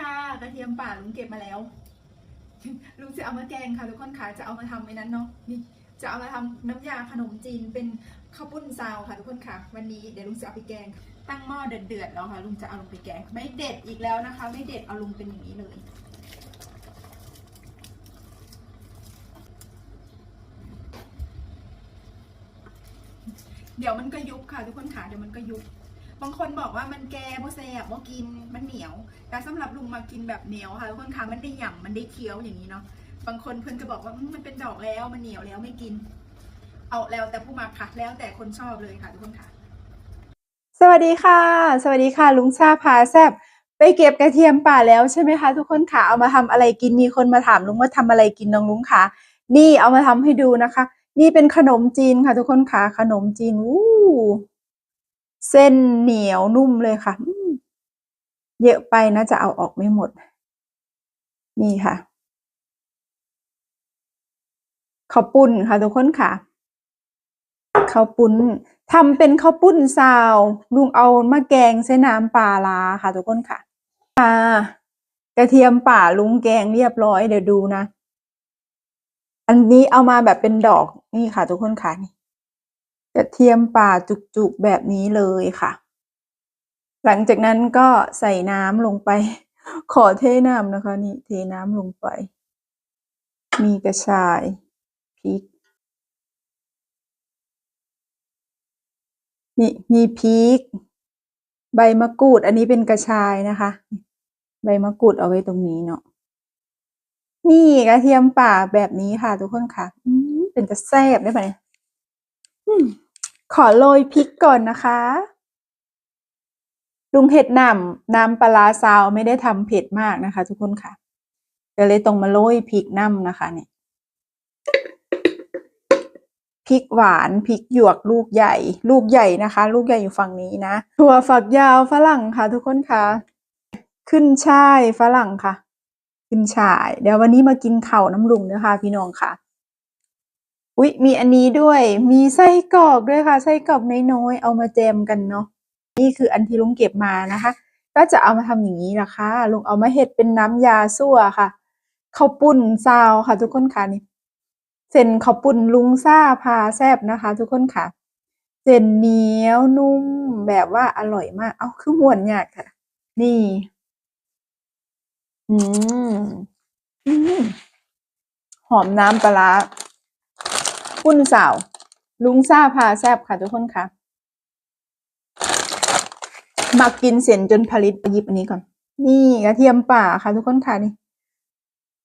ค่ะกระเทียมป่าลุงเก็บมาแล้ว ลุงจะเอามาแกงค่ะทุกคนค่ะจะเอามาทำไอ้นั้นเนาะนี่จะเอามาทำน้ำยาขนมจีนเป็นข้าวปุ้นซาวค่ะทุกคนค่ะ วันนี้เดี๋ยวลุงจะเอาไปแกง ตั้งหม้อเดือดๆแล้วค่ะลุงจะเอาลงไปแกง ไม่เด็ดอีกแล้วนะคะ ไม่เด็ดเอาลงเป็นอย่างนี้เลยเดี๋ยวมันก็ยุบค่ะทุกคนค่ะเดี๋ยวมันก็ยุบ บางคนบอกว่ามันแก่บ่แซ่บบ่กินมันเหนียว แต่สำหรับลุงมากินแบบเหนียวค่ะทุกคนค่ะมันได้หย่ำมันได้เคี้ยวอย่างนี้เนาะบางคนเพื่อนก็บอกว่ามันเป็นดอกแล้วมันเหนียวแล้วไม่กิน เอาแล้วแต่ผู้มาค่ะแล้วแต่คนชอบเลยค่ะทุกคนค่ะ สวัสดีค่ะ สวัสดีค่ะ ลุงชาพาแซบไปเก็บกระเทียมป่าแล้วใช่ไหมคะทุกคนค่ะเอามาทำอะไรกินมีคนมาถามลุงว่าทำอะไรกินน้องลุงค่ะ นี่เอามาทำให้ดูนะคะ นี่เป็นขนมจีนค่ะทุกคนค่ะขนมจีนวู้ เส้นเหนียวนุ่มเลยค่ะ เยอะไปนะจะเอาออกไม่หมด นี่ค่ะข้าวปุ้นค่ะทุกคนค่ะข้าวปุ้นทำเป็นข้าวปุ้นซาวลุงเอามาแกงใส่น้ำปลาร้าค่ะทุกคนค่ะอ่ากระเทียมป่าลุงแกงเรียบร้อยเดี๋ยวดูนะ อันนี้เอามาแบบเป็นดอกนี่ค่ะทุกคนค่ะนี่ กระเทียมป่าจุกๆแบบนี้เลยค่ะ หลังจากนั้นก็ใส่น้ำลงไป ขอเทน้ำนะคะ นี่เทน้ำลงไป มีกระชายพริกนี่มีพริก ใบมะกรูด อันนี้เป็นกระชายนะคะ ใบมะกรูดเอาไว้ตรงนี้เนาะนี่กระเทียมป่าแบบนี้ค่ะ ทุกคนค่ะเป็นจะแซ่บได้ไหม ขอโรยพริกก่อนนะคะ ลุงเห็ดน้ำน้ำปลาซาวไม่ได้ทำเผ็ดมากนะคะ ทุกคนค่ะก็เลยต้องมาโรยพริกน้ำนะคะเนี่ยพริกหวานพริกหยวกลูกใหญ่ ลูกใหญ่นะคะ ลูกใหญ่อยู่ฝั่งนี้นะถั่วฝักยาวฝรั่งค่ะ ทุกคนค่ะ ขึ้นช่ายฝรั่งค่ะ ขึ้นช่าย เดี๋ยววันนี้มากินเข่าน้ำลุงนะคะพี่น้องค่ะ อุ๊ยมีอันนี้ด้วย มีไส้กรอกด้วยค่ะ ไส้กรอกน้อยๆ เอามาแจมกันเนาะ นี่คืออันที่ลุงเก็บมานะคะ ก็จะเอามาทำอย่างนี้นะคะ ลุงเอามาเห็ดเป็นน้ำยาซั่วค่ะข้าวปุ้นซาวค่ะ ทุกคนค่ะนี่เส้นข้าวปุ้นลุงซ่าพาแซบนะคะ ทุกคนค่ะ เส้นเหนียวนุ่มแบบว่าอร่อยมาก เอาคือม่วนยากค่ะ นี่ อืม อืม หอมน้ำปลา ร้าปุ้นสาว ลุงซ่าพาแซบค่ะทุกคนค่ะมากินเส้นจจนผลิตหยิบอันนี้ก่อน นี่กระเทียมป่าค่ะทุกคนค่ะนี่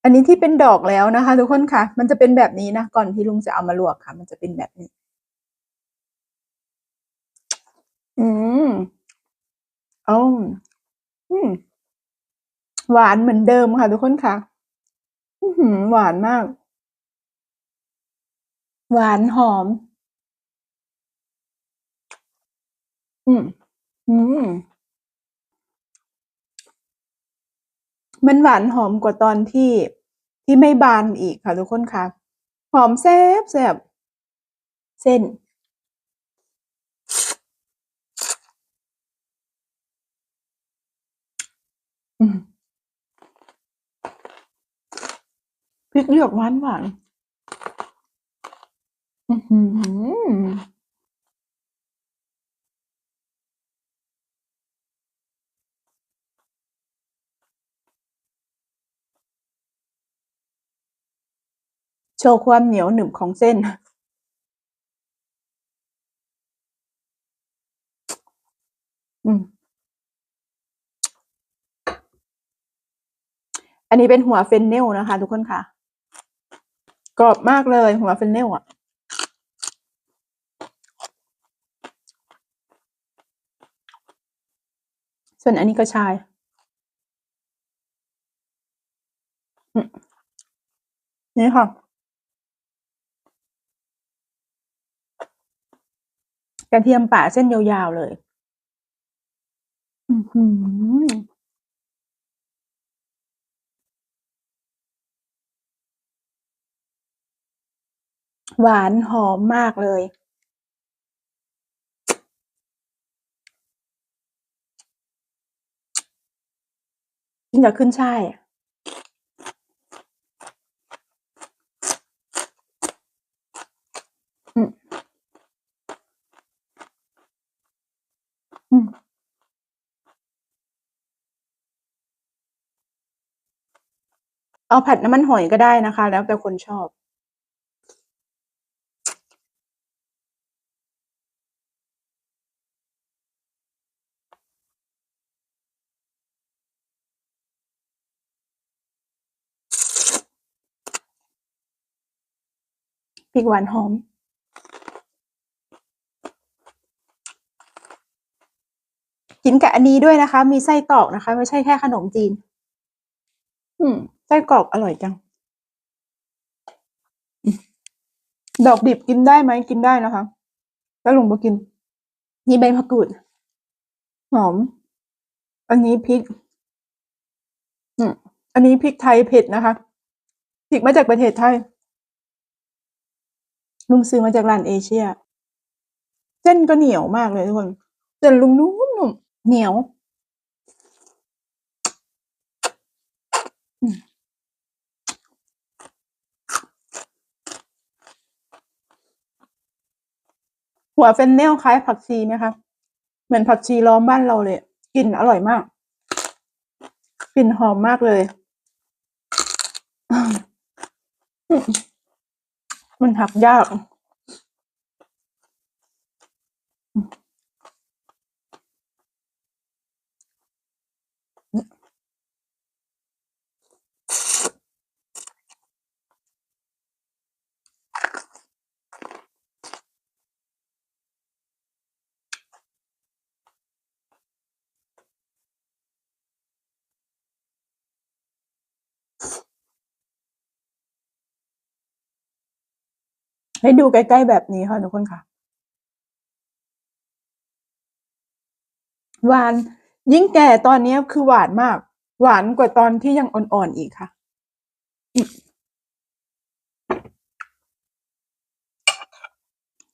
อันนี้ที่เป็นดอกแล้วนะคะ ทุกคนค่ะ มันจะเป็นแบบนี้นะก่อนที่ลุงจะเอามาลวกค่ะ มันจะเป็นแบบนี้ อืมอ๋ออืมหวานเหมือนเดิมค่ะ ทุกคนค่ะหวานมาก หวานหอม อืม อืม มันหวานหอมกว่าตอนที่ ที่ไม่บานอีกค่ะทุกคนค่ะ หอมแซ่บแซ่บเส้น อืมพริกหยวกหวานหวาน โชว์ความเหนียวหนึบของเส้น อืม อันนี้เป็นหัวเฟนเนลนะคะ ทุกคนค่ะ กรอบมากเลยหัวเฟนเนลอะ ส่วนอันนี้กระชายนี่ค่ะกระเทียมป่าเส้นยาวๆเลยหวานหอมมากเลย กินกับขึ้นช่ายอะอืมอืมเอาผัดน้ำมันหอยก็ได้นะคะ แล้วแต่คนชอบ พริกหวานหอม กินกับอันนี้ด้วยนะคะ มีไส้กรอกนะคะ ไม่ใช่แค่ขนมจีน อืมไส้กรอกอร่อยจังอืมดอกดิบกินได้ไหมกินได้นะคะ แล้วลุงบอกกิน นี่ใบมะกรูด หอม อันนี้พริก อืมอันนี้พริกไทยเผ็ดนะคะพริกมาจากประเทศไทย ลุงซื้อมาจากร้านเอเชีย เส้นก็เหนียวมากเลยทุกคนเส้นลุงนุ่มๆเหนียวหัวเฟนเนลคล้ายผักชีไหมคะ เหมือนผักชีล้อมบ้านเราเลยกลิ่นอร่อยมากกลิ่นหอมมากเลย มันหักยาก ให้ดูใกล้ๆแบบนี้ค่ะทุกคนค่ะหวานยิ่งแก่ตอนนี้คือหวานมาก หวานกว่าตอนที่ยังอ่อนๆอีกค่ะ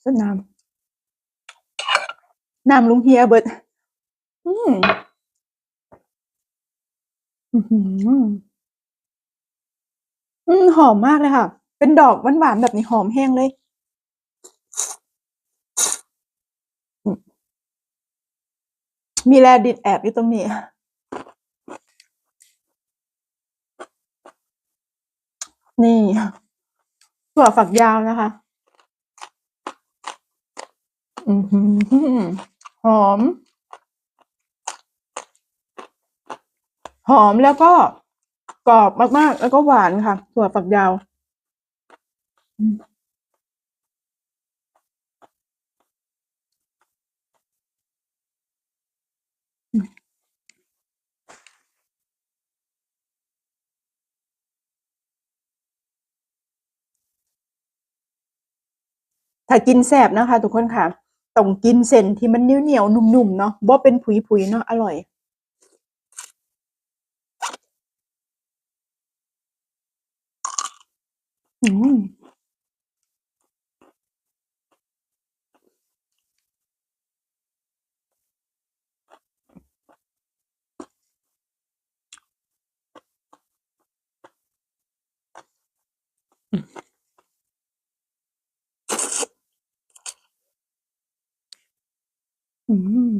สน้ำน้ำลุงเฮียเบิดอืมอือหืออืมหอมมากเลยค่ะ เป็นดอกหวานๆแบบนี้หอมแห้งเลย อืม มีแรดิตแอบอยู่ตรงนี้ นี่ถั่วฝักยาวนะคะ อือหือหอม หอมแล้วก็กรอบมากๆ แล้วก็หวานค่ะถั่วฝักยาว อืม ถ้ากินแซบนะคะ ทุกคนค่ะต้องกินเส้นที่มันเหนียวๆนุ่มๆเนาะบ่เป็นผุยๆเนาะอร่อย อืม อืม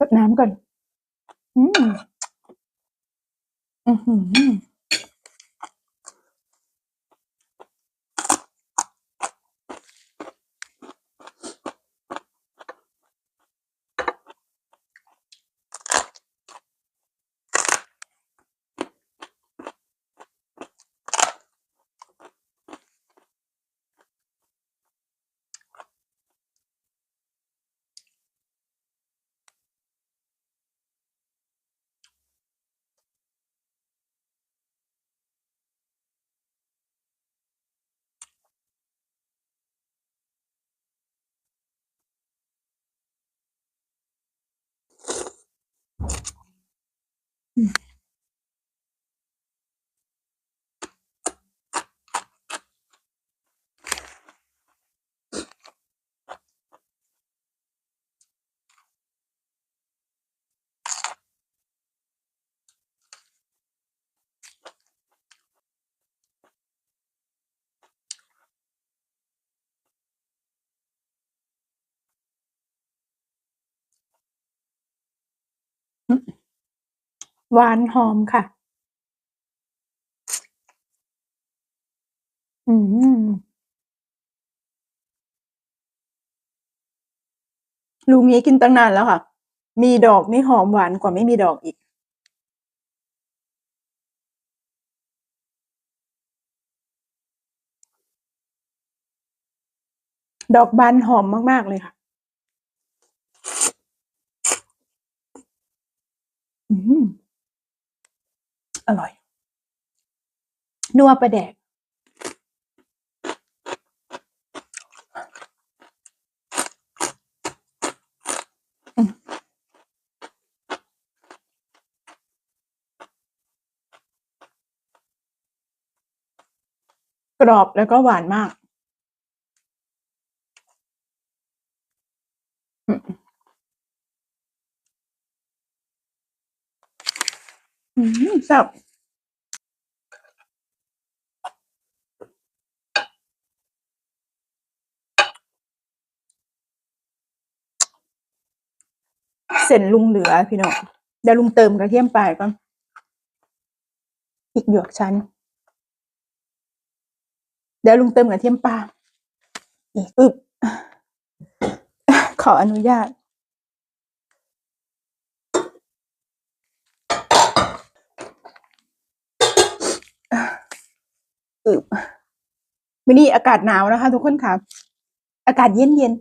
รดน้ำก่อน อืม อือ หวานหอมค่ะ อืมลูกนี้กินตั้งนานแล้วค่ะ มีดอกนี่หอมหวานกว่าไม่มีดอกอีก ดอกบานหอมมาก ๆ เลยค่ะอืม อร่อย นัวประแดก กรอบแล้วก็หวานมาก อืม อืมแซ่บเส้นลุงเหลือพี่น้องเดี๋ยวลุงเติมกระเทียมไปก่อนพริกหยวกชั้นเดี๋ยวลุงเติมกระเทียมปลาอีกอึบขออนุญาต อึบวันนี้อากาศหนาวนะคะ ทุกคนค่ะ อากาศเย็นเย็น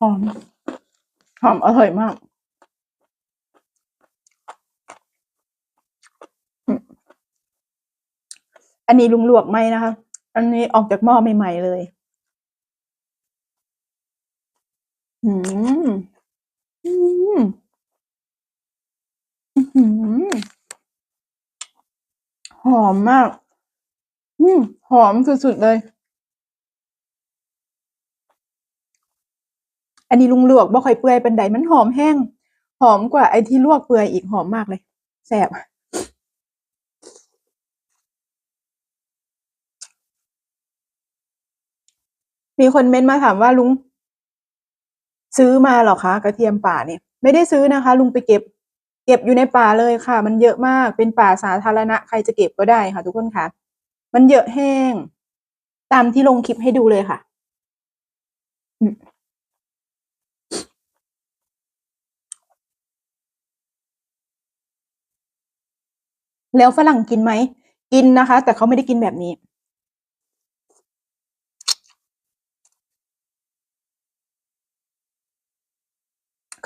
หอม หอมอร่อยมาก อืม อันนี้ลุงลวกไหมนะคะ อันนี้ออกจากหม้อใหม่ๆเลย อืม อืม อื้อหือมมาก อืม หอมสุดๆเลย อันนี้ลุงลวกบ่ค่อยเปื่อยปานใดมันหอมแห้ง หอมกว่าไอ้ที่ลวกเปื่อยอีกหอมมากเลยแซ่บ มีคนเม้นต์มาถามว่าลุง ซื้อมาหรอคะกระเทียมป่าเนี่ย ไม่ได้ซื้อนะคะ ลุงไปเก็บ เก็บอยู่ในป่าเลยค่ะ มันเยอะมากเป็นป่าสาธารณะ ใครจะเก็บก็ได้ค่ะ ทุกคนค่ะ มันเยอะแห้ง ตามที่ลงคลิปให้ดูเลยค่ะแล้วฝรั่งกินไหม กินนะคะ แต่เขาไม่ได้กินแบบนี้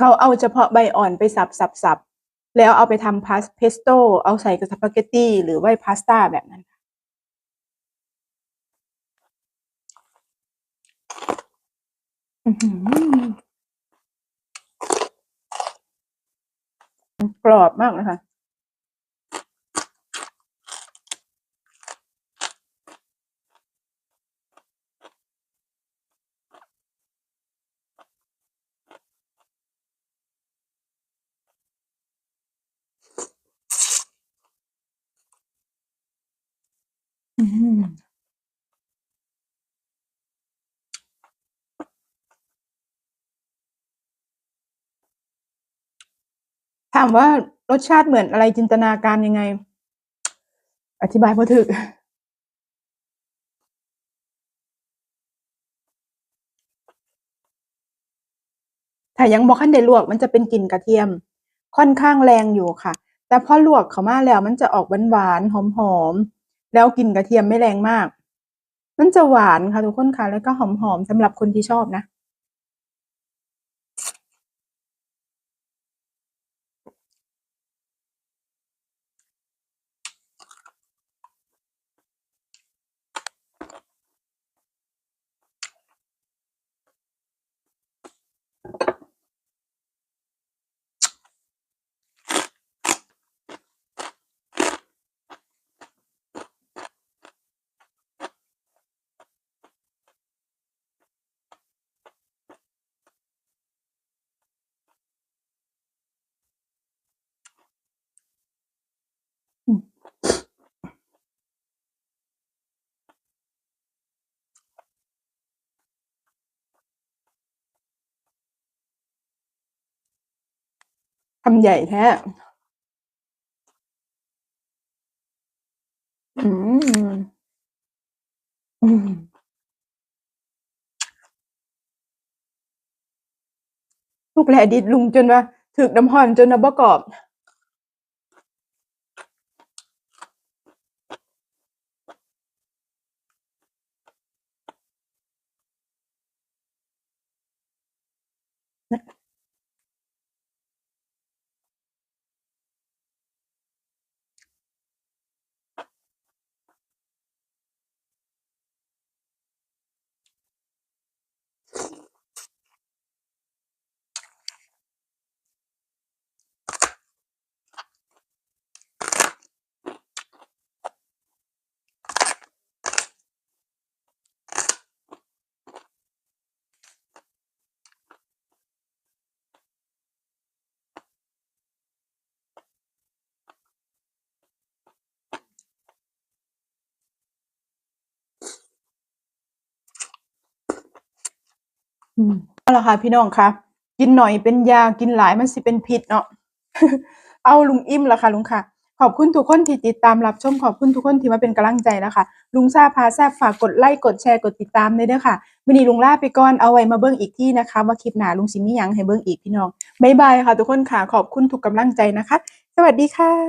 เขาเอาเฉพาะใบอ่อนไปสับๆๆแล้วเอาไปทำพาสเพสโตเอาใส่กับสปาเกตตีหรือว่าพาสต้าแบบนั้นอื้อฮือกรอบมากนะคะ อื้อฮือถามว่ารสชาติเหมือนอะไรจินตนาการยังไง อธิบายบ่ถูกถ้ายังบ่คันได้ลวกมันจะเป็นกลิ่นกระเทียม ค่อนข้างแรงอยู่ค่ะ แต่พอลวกเข้ามาแล้วมันจะออกหวานๆหอมๆ แล้วกลิ่นกระเทียมไม่แรงมาก มันจะหวานค่ะทุกคนค่ะ แล้วก็หอมๆสำหรับคนที่ชอบนะ ทำใหญ่แท้ อืม อืม ลูกแหลดิดลุงจนว่าถึกน้ำห่อนจนน้ำบ่กรอบ เอาละค่ะพี่น้องคะกินหน่อยเป็นยากินหลายมันสิเป็นพิษเนาะเอาลุงอิ่มละค่ะ ลุงค่ะขอบคุณทุกคนที่ติดตามรับชมขอบคุณทุกคนที่มาเป็นกำลังใจนะคะ ลุงซาพาแซบฝากกดไลค์กดแชร์กดติดตามเลยเด้อค่ะวันนี้ลุงลาไปก่อนเอาไว้มาเบิ่งอีกที่นะคะ ว่าคลิปหนาลุงสิมียังให้เบิ่งอีกพี่น้องบ๊ายบายค่ะ ทุกคนค่ะขอบคุณทุกกำลังใจนะคะ สวัสดีค่ะ